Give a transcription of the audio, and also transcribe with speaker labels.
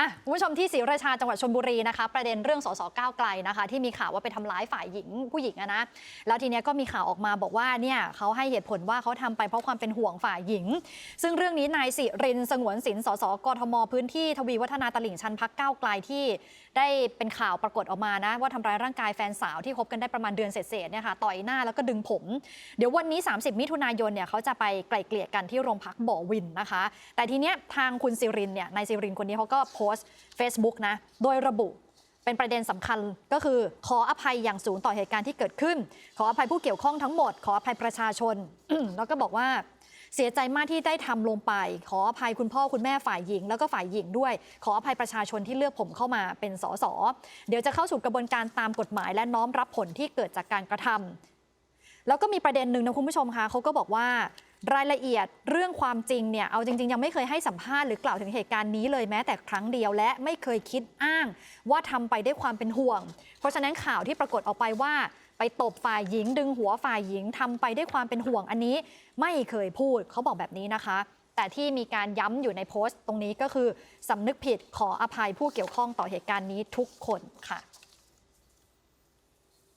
Speaker 1: อะคุณผู้ชมที่ศรีราชาจังหวัดชลบุรีนะคะประเด็นเรื่องสสก้าวไกลนะคะ ที่มีข่าวว่าไปทำร้ายฝ่ายหญิงผู้หญิงอะนะแล้วทีเนี้ยก็มีข่าวออกมาบอกว่าเนี่ยเขาให้เหตุผลว่าเขาทำไปเพราะความเป็นห่วงฝ่ายหญิง ซึ่งเรื่องนี้นายสิรินสงวนสินสสกทมพื้นที่ทวีวัฒนาตลิ่งชันพักก้าวไกลที่ ได้เป็นข่าวปรากฏออกมานะว่าทำร้ายร่างกายแฟนสาวที่คบกันได้ประมาณเดือนเศษๆเนี่ยค่ะต่อยหน้าแล้วก็ดึงผม เดี๋ยววันนี้ 30 มิถุนายนเนี่ยเขาจะไปไกล่เกลี่ยกันที่โรงพักบ่อวินนะคะ แต่ทีเนี้ยทางคุณสิรินเนี่ยนายสิรินคนนี้เขาก็โพสต์ Facebook นะ โดยระบุเป็นประเด็นสำคัญก็คือขออภัยอย่างสูงต่อเหตุการณ์ที่เกิดขึ้น ขออภัยผู้เกี่ยวข้องทั้งหมด ขออภัยประชาชน แล้วก็บอกว่าเสียใจมากที่ได้ทำลงไป ขออภัยคุณพ่อคุณแม่ฝ่ายหญิง แล้วก็ฝ่ายหญิงด้วย ขออภัยประชาชนที่เลือกผมเข้ามาเป็นสสเดี๋ยวจะเข้าสู่กระบวนการตามกฎหมาย และน้อมรับผลที่เกิดจากการกระทำแล้วก็มีประเด็นหนึ่งนะคุณผู้ชมคะเขาก็บอกว่า รายละเอียดเรื่องความจริงเนี่ยเอาจริง ๆ ยังไม่เคยให้สัมภาษณ์หรือกล่าวถึงเหตุการณ์นี้เลยแม้แต่ครั้งเดียวและไม่เคยคิดอ้าง ว่าทำไปด้วยความเป็นห่วง เพราะฉะนั้นข่าวที่ปรากฏออกไปว่า ไปตบฝ่ายหญิง ดึงหัวฝ่ายหญิงทำไปด้วยความเป็นห่วงอันนี้ ไม่เคยพูดเขาบอกแบบนี้นะคะแต่ที่มีการย้ำอยู่ในโพสต์ตรงนี้ก็คือสำนึกผิดขออภัยผู้เกี่ยวข้องต่อเหตุการณ์นี้ทุกคนค่ะ